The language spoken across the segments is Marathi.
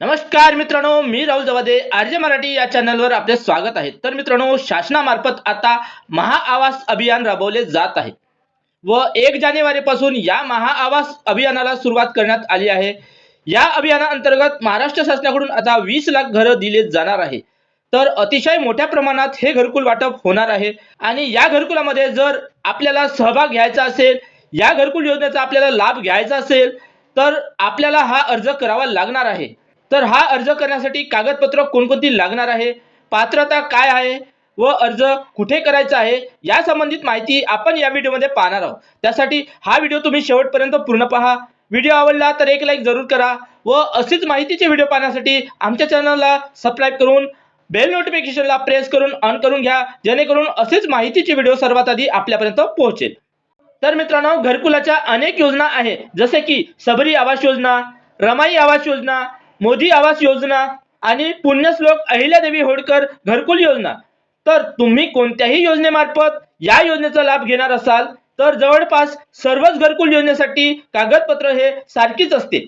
नमस्कार मित्रांनो मी राहुल जवादे आर्य मराठी या चॅनलवर आपले स्वागत आहे. तर मित्रांनो शासनामार्फत आता महाआवास अभियान राबवले जात आहे. व एक जानेवारीपासून या महाआवास अभियानाला सुरुवात करण्यात आली आहे. या अभियानाअंतर्गत महाराष्ट्र शासनाकडून आता वीस लाख घरं दिले जाणार आहे. तर अतिशय मोठ्या प्रमाणात हे घरकुल वाटप होणार आहे. आणि या घरकुलामध्ये जर आपल्याला सहभाग घ्यायचा असेल या घरकुल योजनेचा आपल्याला लाभ घ्यायचा असेल तर आपल्याला हा अर्ज करावा लागणार आहे. तर हा अर्ज करण्यासाठी कागदपत्र कोणकोणती लागणार आहे? पात्रता काय आहे? व अर्ज कुठे करायचा आहे? या संबंधित माहिती आपण या व्हिडिओमध्ये पाहणार आहोत. त्यासाठी हा व्हिडिओ तुम्ही शेवटपर्यंत पूर्ण पहा. व्हिडिओ आवडला तर एक लाईक जरूर करा व असेच माहितीचे व्हिडिओ पाहण्यासाठी आमच्या चॅनलला सबस्क्राईब करून बेल नोटिफिकेशनला प्रेस करून ऑन करून घ्या जेणेकरून असेच माहितीचे व्हिडिओ सर्वात आधी आपल्यापर्यंत पोहोचेल. तर मित्रांनो घरकुलाच्या अनेक योजना आहेत. जसे की सबरी आवास योजना रमाई आवास योजना मोदी आवास योजना आणि पुण्यश्लोक अहिल्यादेवी होळकर घरकुल योजना. तर तुम्ही कोणत्याही योजनेमार्फत या योजनेचा लाभ घेणार असाल तर जवळपास सर्वच घरकुल योजनेसाठी कागदपत्र हे सारखीच असते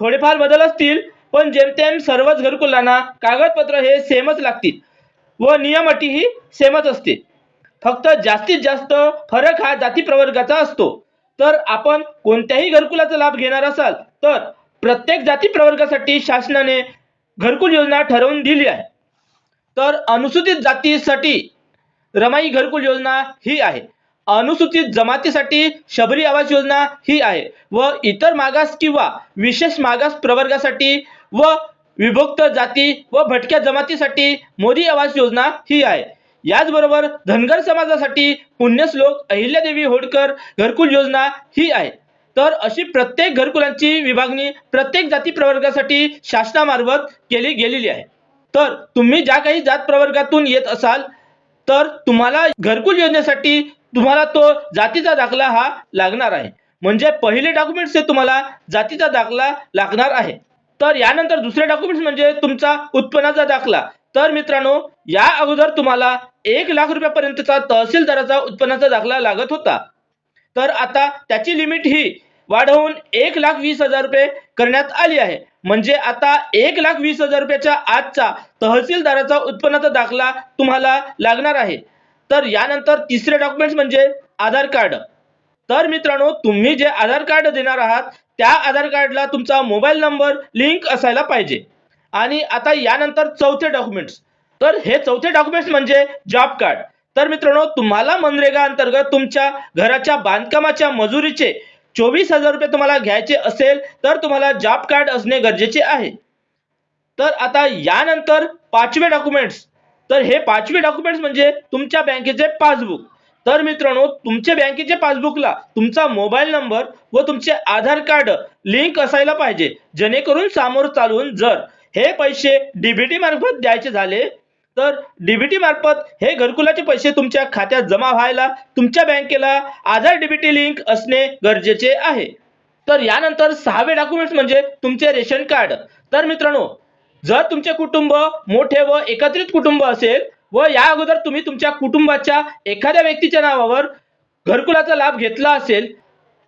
थोडेफार बदल असतील पण जेमतेम सर्वच घरकुलांना कागदपत्र हे सेमच लागतील व नियम अटीही सेमच असते फक्त जास्तीत जास्त फरक हा जाती प्रवर्गाचा असतो. तर आपण कोणत्याही घरकुलाचा लाभ घेणार असाल तर प्रत्येक जाती प्रवर्गासाठी शासनाने घरकुल योजना ठरवून दिली आहे. तर अनुसूचित जातीसाठी रमाई घरकुल योजना ही आहे. अनुसूचित जमातीसाठी शबरी आवास योजना ही आहे व इतर मागास किंवा विशेष मागास प्रवर्गासाठी व विभक्त जाती व भटक्या जमातीसाठी मोदी आवास योजना ही आहे. याचबरोबर धनगर समाजासाठी पुण्यश्लोक अहिल्यादेवी होळकर घरकुल योजना ही आहे. तर अशी प्रत्येक घरकुलांची विभागणी प्रत्येक जाती प्रवर्गासाठी शासनामार्फत केली गेलेली आहे. तर तुम्ही ज्या काही जात प्रवर्गातून येत असाल तर तुम्हाला घरकुल योजनेसाठी तुम्हाला तो जातीचा दाखला हा लागणार आहे. म्हणजे पहिले डॉक्युमेंट्स हे तुम्हाला जातीचा दाखला लागणार आहे. तर यानंतर दुसरे डॉक्युमेंट्स म्हणजे तुमचा उत्पन्नाचा दाखला. तर मित्रांनो या अगोदर तुम्हाला एक लाख रुपयापर्यंतचा तहसीलदाराचा उत्पन्नाचा दाखला लागत होता. तर आता त्याची लिमिट ही वाढवून एक लाख वीस हजार रुपये करण्यात आली आहे. म्हणजे आता एक लाख वीस हजार रुपयाच्या आजचा तहसीलदाराचा उत्पन्नाचा दाखला तुम्हाला लागणार आहे. तर यानंतर तिसरे डॉक्युमेंट्स म्हणजे आधार कार्ड. तर मित्रांनो तुम्ही जे आधार कार्ड देणार आहात त्या आधार कार्डला तुमचा मोबाईल नंबर लिंक असायला पाहिजे. आणि आता यानंतर चौथे डॉक्युमेंट्स तर हे चौथे डॉक्युमेंट्स म्हणजे जॉब कार्ड. तर मित्रांनो तुम्हाला मनरेगा अंतर्गत तुमच्या घराच्या बांधकामाच्या मजुरीचे चोवीस हजार रुपये तुम्हाला घ्यायचे असेल तर तुम्हाला जॉब कार्ड असणे गरजेचे आहे. तर आता यानंतर पाचवे डॉक्युमेंट्स तर हे पाचवे डॉक्युमेंट्स म्हणजे तुमच्या बँकेचे पासबुक. तर मित्रांनो तुमच्या बँकेच्या पासबुकला तुमचा मोबाईल नंबर व तुमचे आधार कार्ड लिंक असायला पाहिजे. जेणेकरून सामोर चालून जर हे पैसे डीबीटी मार्फत द्यायचे झाले तर डीबीटी मार्फत हे घरकुलाचे पैसे तुमच्या खात्यात जमा व्हायला तुमच्या बँकेला आधार डीबीटी लिंक असणे गरजेचे आहे. तर यानंतर सहावे डॉक्युमेंट्स म्हणजे तुमचे रेशन कार्ड. तर मित्रांनो जर तुमचे कुटुंब मोठे व एकत्रित कुटुंब असेल व या अगोदर तुम्ही तुमच्या कुटुंबाच्या एखाद्या व्यक्तीच्या नावावर घरकुलाचा लाभ घेतला असेल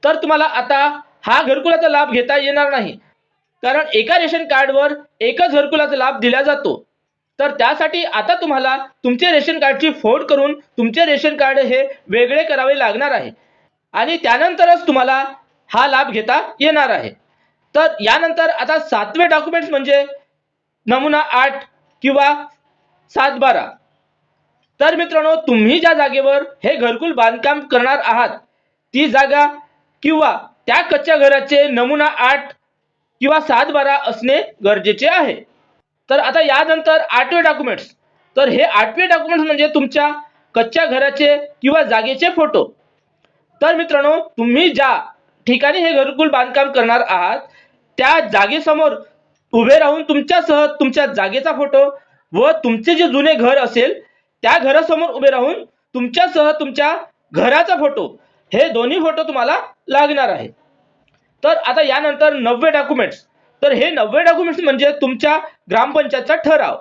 तर तुम्हाला आता हा घरकुलाचा लाभ घेता येणार नाही. कारण एका रेशन कार्डवर एकच घरकुलाचा लाभ दिला जातो. तर त्यासाठी आता तुम्हाला तुमचे रेशन कार्डची फोड करून तुमचे रेशन कार्ड हे वेगळे करावे लागणार आहे. आणि त्यानंतरच तुम्हाला हा लाभ घेता येणार आहे. तर यानंतर आता सातवे डॉक्युमेंट्स म्हणजे नमुना आठ किंवा सात बारा. तर मित्रांनो तुम्ही ज्या जागेवर हे घरकुल बांधकाम करणार आहात ती जागा किंवा त्या कच्च्या घराचे नमुना आठ किंवा सात बारा असणे गरजेचे आहे. तर आता यानंतर आठवे डॉक्युमेंट्स तर हे आठवे डॉक्युमेंट्स म्हणजे तुमच्या कच्च्या घराचे किंवा जागेचे फोटो तर मित्रांनो तुम्ही ज्या ठिकाणी हे घरकुल बांधकाम करणार आहात त्या जागेसमोर उभे राहून तुमच्यासह तुमच्या जागेचा फोटो व तुमचे जे जुने घर असेल त्या घरासमोर उभे राहून तुमच्यासह तुमच्या घराचा फोटो हे दोन्ही फोटो तुम्हाला लागणार आहे. तर आता यानंतर नववे डॉक्युमेंट्स तर हे नववे डॉक्युमेंट्स म्हणजे तुमच्या ग्रामपंचायतचा ठराव.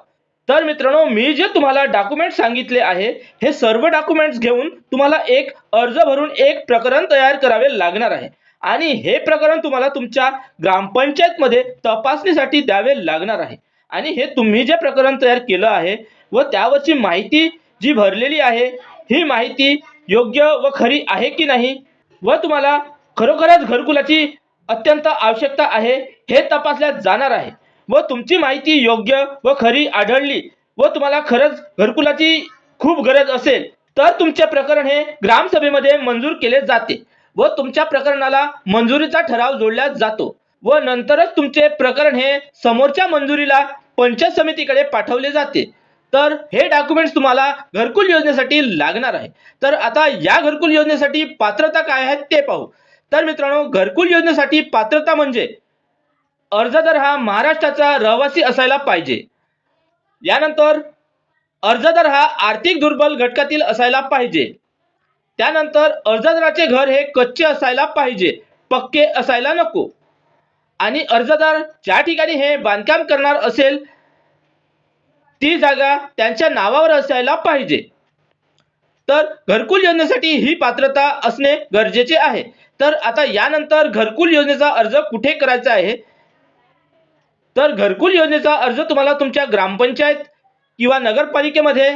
तर मित्रांनो मी जे तुम्हाला डॉक्युमेंट सांगितले आहे हे सर्व डॉक्युमेंट्स घेऊन तुम्हाला एक अर्ज भरून एक प्रकरण तयार करावे लागणार आहे. आणि हे प्रकरण तुम्हाला तुमच्या ग्रामपंचायतमध्ये तपासणीसाठी द्यावे लागणार आहे. आणि हे तुम्ही जे प्रकरण तयार केलं आहे व त्यावरची माहिती जी भरलेली आहे ही माहिती योग्य व खरी आहे की नाही व तुम्हाला खरोखरच घरकुलाची अत्यंत आवश्यकता आहे हे तपासल्या जाणार आहे. व तुमची माहिती योग्य व खरी आढळली व तुम्हाला खरंच घरकुलाची खूप गरज असेल तर तुमचे प्रकरण हे ग्रामसभेमध्ये मंजूर केले जाते व तुमच्या प्रकरणाला मंजुरीचा ठराव जोडला जातो व नंतरच तुमचे प्रकरण हे समोरच्या मंजुरीला पंचायत समितीकडे पाठवले जाते. तर हे डॉक्युमेंट्स तुम्हाला घरकुल योजनेसाठी लागणार आहे. तर आता या घरकुल योजनेसाठी पात्रता काय आहे ते पाहू. तर मित्रांनो घरकुल योजनेसाठी पात्रता म्हणजे अर्जदार हा महाराष्ट्राचा रहिवासी असायला पाहिजे. यानंतर अर्जदार हा आर्थिक दुर्बल घटकातील असायला पाहिजे. त्यानंतर अर्जदाराचे घर हे कच्चे असायला पाहिजे. पक्के असायला नको. आणि अर्जदार ज्या ठिकाणी हे बांधकाम करणार असेल ती जागा त्यांच्या नावावर असायला पाहिजे. तर घरकुल योजनेसाठी ही पात्रता असणे गरजेचे आहे. तर आता यानंतर घरकुल योजनेचा अर्ज कुठे करायचा आहे? तर घरकुल योजनेचा अर्ज तुम्हाला तुमच्या ग्रामपंचायत किंवा नगरपालिकेमध्ये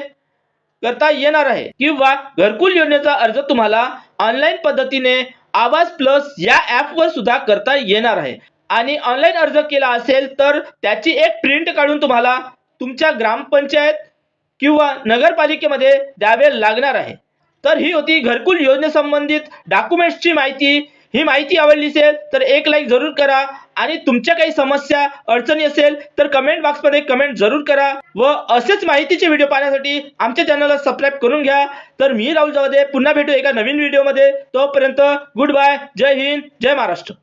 करता येणार आहे. किंवा घरकुल योजनेचा अर्ज तुम्हाला ऑनलाईन पद्धतीने आवाज प्लस या ॲपवर सुद्धा करता येणार आहे. आणि ऑनलाईन अर्ज केला असेल तर त्याची एक प्रिंट काढून तुम्हाला तुमच्या ग्रामपंचायत किंवा नगरपालिकेमध्ये द्यावे लागणार आहे. तर ही होती घरकुल योजनेसंबंधित डॉक्युमेंट्सची माहिती. ही माहिती आवडली असेल तर एक लाईक जरूर करा. आणि तुमच्या काही समस्या अडचणी असेल तर कमेंट बॉक्समध्ये कमेंट जरूर करा. व असेच माहितीचे व्हिडिओ पाहण्यासाठी आमच्या चॅनलला सबस्क्राईब करून घ्या. तर मी राहुल जावदे पुन्हा भेटू एका नवीन व्हिडिओमध्ये तोपर्यंत गुड बाय जय हिंद जय महाराष्ट्र.